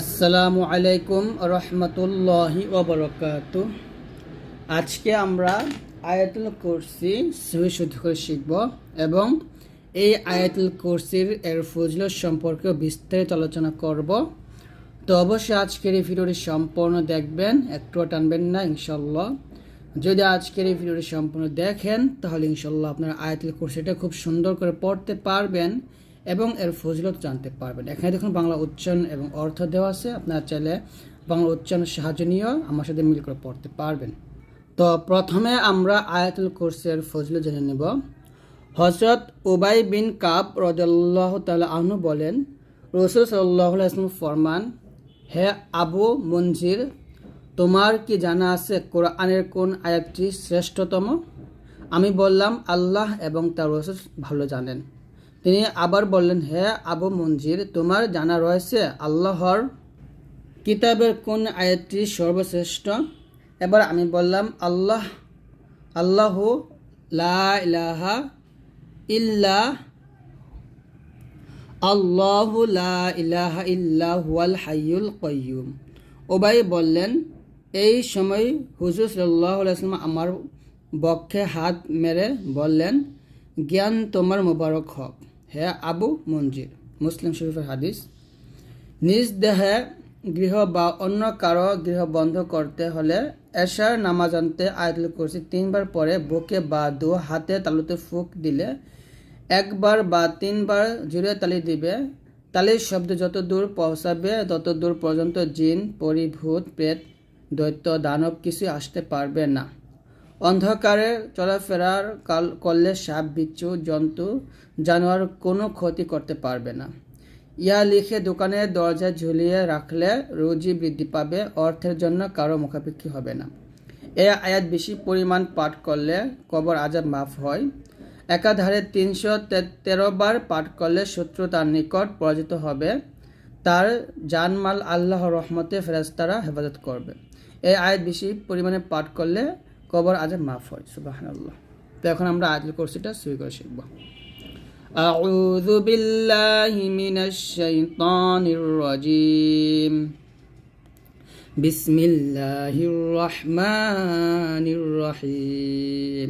আসসালামু আলাইকুম রহমতুল্লাহি ওবরকাত আজকে আমরা আয়াতুল কোর্সি সহি শুদ্ধ করে শিখব এবং এই আয়াতুল কোর্সির এর ফজলত সম্পর্কে বিস্তারিত আলোচনা করব। তো অবশ্যই আজকের এই ভিডিওটি সম্পূর্ণ দেখবেন, একটুও টানবেন না ইনশাল্লাহ যদি আজকের এই ভিডিওটি সম্পূর্ণ দেখেন, তাহলে ইনশাল্লাহ আপনার আয়াতুল কোর্সিটা খুব সুন্দর করে পড়তে পারবেন। এবং এর ফজিলত জানতে পারবেন। এখানে দেখুন বাংলা উচ্চারণ এবং অর্থ দেওয়া আছে। আপনারা চাইলে বাংলা উচ্চারণের সাহায্য নিয়েও আমার সাথে মিল করে পড়তে পারবেন। তো প্রথমে আমরা আয়াতুল কোর্সের ফজলত জেনে নেব। হজরত উবাই বিন কাব রদাল্লাহ তালা আহনু বলেন, রসুল সাল্লাহ ফরমান, হে আবু মঞ্জির তোমার কি জানা আছে কোরআনের কোন আয়াতটি শ্রেষ্ঠতম? আমি বললাম, আল্লাহ এবং তার রসুল ভালো জানেন। তিনি আবার বললেন, হে আবু মঞ্জির তোমার জানা রয়েছে, আল্লাহর কিতাবের কোন আয়াতটি সর্বশ্রেষ্ঠ? এবার আমি বললাম, আল্লাহ আল্লাহ লা ইলাহা ইল্লা, আল্লাহ লা ইলাহা ইল্লা হুয়াল কয়্যুম ওবাই বললেন, এই সময় হুজুর সাল্লাহ আমার বক্ষে হাত মেরে বললেন, জ্ঞান তোমার মোবারক হক হে আবু মঞ্জির মুসলিম শরীফের হাদিস, নিজ দেহে গৃহ বা অন্য কারও গৃহ বন্ধ করতে হলে এশার নামাজ আনতে আয়াতুল কুরসি তিনবার পরে বুকে বা দু হাতে তালুতে ফুক দিলে একবার বা তিনবার জুড়ে তালি দিবে। তালির শব্দ যত দূর পৌঁছাবে, তত দূর পর্যন্ত জিন, পরিভূত প্রেত দৈত্য, দানব কিছুই আসতে পারবে না। অন্ধকারে চলাফেরার কাল করলে সাপ, বিচ্ছু, জন্তু, জানোয়ার কোনো ক্ষতি করতে পারবে না। ইয়া লিখে দোকানের দরজা ঝুলিয়ে রাখলে রুজি বৃদ্ধি পাবে, অর্থের জন্য কারও মুখাপেক্ষি হবে না। এ আয়াত বেশি পরিমাণ পাঠ করলে কবর আজাব মাফ হয়। একাধারে তিনশো তেরো বার পাঠ করলে শত্রু তার নিকট পরাজিত হবে। তার জানমাল আল্লাহ রহমতে ফেরাস্তারা হেফাজত করবে। এই আয়াত বেশি পরিমাণে পাঠ করলে কবর আজাব মাফ হয় সুবাহ তো এখন আমরা আয়াতুল কুরসিটা শুরু করে শিখব أعوذ بالله من الشيطان الرجيم بسم الله الرحمن الرحيم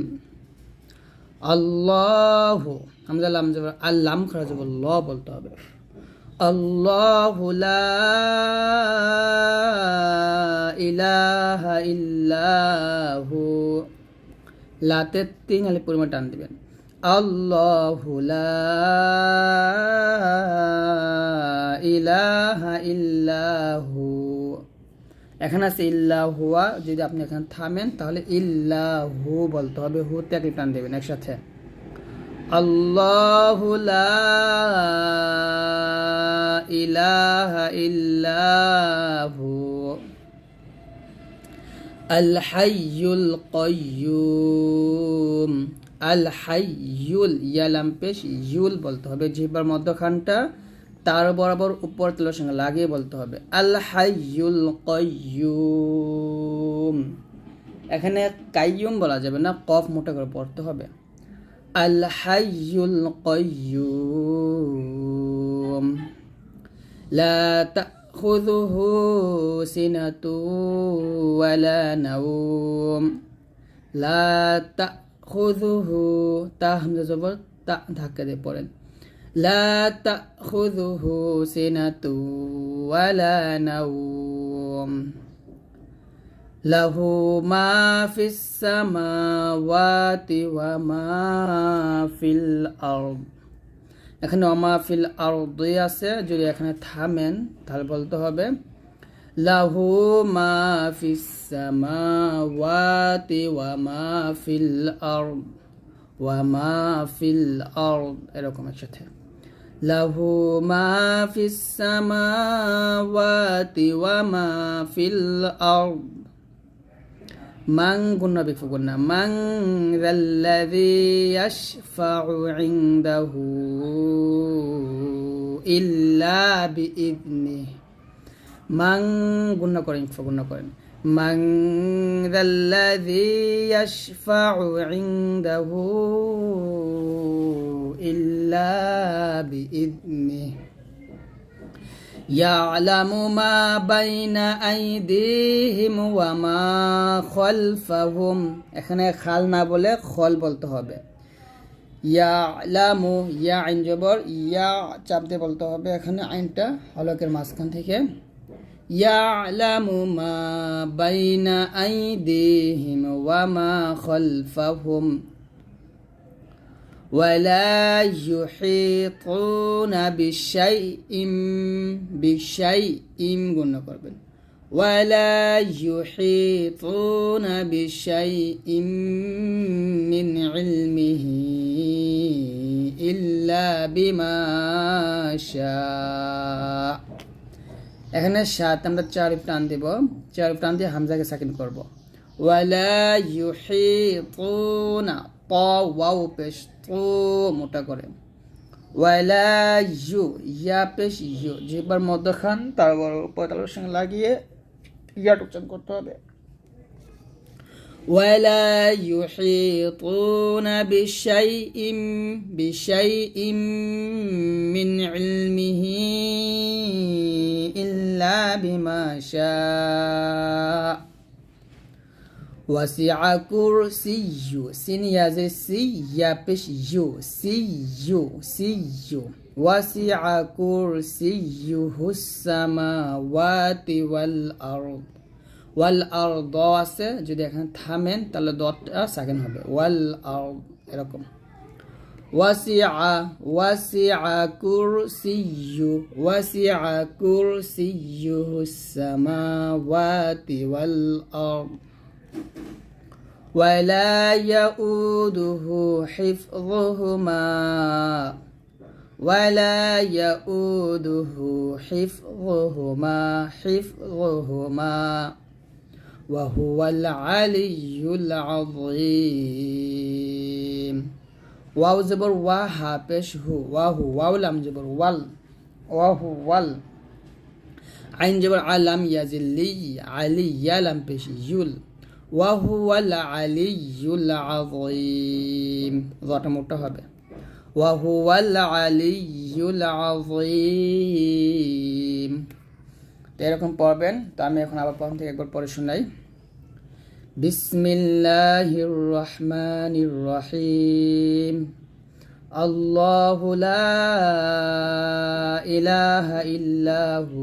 الله হামজা লাম জবর আল্লাম খরা জবর ল বলতে হবে আল্লাহু লা ইলাহা ইল্লাহু। লাতে তিন আলি পরিমাণ টান দিবেন। আল্লাহু লা ইলাহা ইল্লাহু। এখানে আছে ইল্লাহুয়া যদি আপনি এখানে থামেন তাহলে ইল্লাহু বলতে হবে। হুতে একটি টান দেবেন একসাথে। আল্লাহু লা ইলাহা ইল্লাহু আল হাইয়ুল কয়্যুম আল হাইয়ুল ইয়ালাম পেশ ইউল বলতে হবে। জিহ্বার মধ্যখানটা তার বরাবর উপর তেলের সঙ্গে লাগিয়ে বলতে হবে। আল হাইয়ুল এখানে কাইয়ুম বলা যাবে না, কফ মোটা করে পড়তে হবে। আল হাইয়ুল কয়্যুম লা تأخذه سنة ولا نوم لا تأخذه তা হামজা জবর তা ধাক্কা দিয়ে পড়েন لا تأخذه سنة ولا نوم له ما في السماوات وما في الأرض এখানে অমাফিল আরদি আছে যদি এখানে থামেন তাহলে বলতে হবে লাহু মা ফিস সামাওয়াতি ওয়া মা ফিল আরদ ওয়া মা ফিল আরদ এরকম একসাথে লাহু মা ফিস সামাওয়াতি ওয়া মা ফিল আরদ من قلنا بفقنا من ذا الذي يشفع عنده إلا بإذنه من قلنا قرين فقلنا قرين من ذا الذي يشفع عنده إلا بإذنه মা বাইনা আইদিহিম ওয়া মা খালফাহুম এখানে খাল না বলে খল বলতে হবে। ইয়ালামু ইয়া আইন জবর, ইয়া চাপ দিয়ে বলতে হবে। এখানে আইনটা হলকের মাঝখান থেকে। ইয়ালামু মা বাইনা আইদিহিম ওয়া মা খালফাহুম ولا يحيطون بشيء بشيء গুণ করবেন ولا يحيطون بشيء من علمه إلا بما شاء এখানে সাত আমরা চার টান দেব চার টান দিয়ে হামজাকে সাকিন করব ওয়ালা ইউহিতুনা ত ওয়াও পেশ তো মোটা করে ওয়ালা ইউ ইয়া পেশ ইউ যেবার মধ্যখান তারপর পঁয়তাল্লিশ সঙ্গে লাগিয়ে ইয়াট উচ্চারণ করতে হবে ولا يحيطون بشيء بشيء من علمه إلا بما شاء وسع كرسي سين يازي سي يابش يو سي يو سي يو وسع كرسيه السماوات والأرض ওয়াল আর দ আছে যদি এখানে থামেন তাহলে দটা সেকেন্ড হবে ওয়াল আর এরকম ওয়াসিআ ওয়াসিআ কুরসিয়্যু ওয়াসিআ কুরসিয়্যুহু সামাওয়াতি ওয়াল আরদ ولا يؤوده حفظهما. ولا يؤوده حفظهما حفظهما. وهو العلي العظيم. واو زبر واها بشه وهو واو لم زبر وال. وهو وال. عين جبر علم يزلي علي يلم بش يل ওয়াহুয়াল আলিউল আজিম জটা মোটা হবে। ওয়াহুয়াল আলিউল আজিম তো এরকম পড়বেন, তো আমি এখন আবার প্রথম থেকে একবার পড়ে শোনাই। বিসমিল্লাহির রহমানির রহিম। আল্লাহ লা ইলাহা ইল্লাহু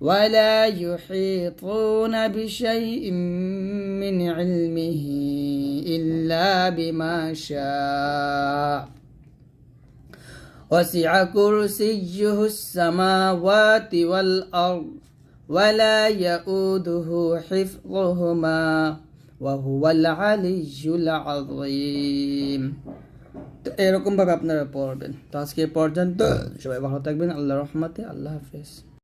ولا يحيطون بشيء من علمه إلا بما شاء وسع كرسيه السماوات والأرض ولا يؤوده حفظهما وهو العلي العظيم তো এরকমভাবে আপনারা পড়বেন তো আজকে এ পর্যন্ত সবাই ভালো থাকবেন আল্লাহ রহমতে আল্লাহ হাফেজ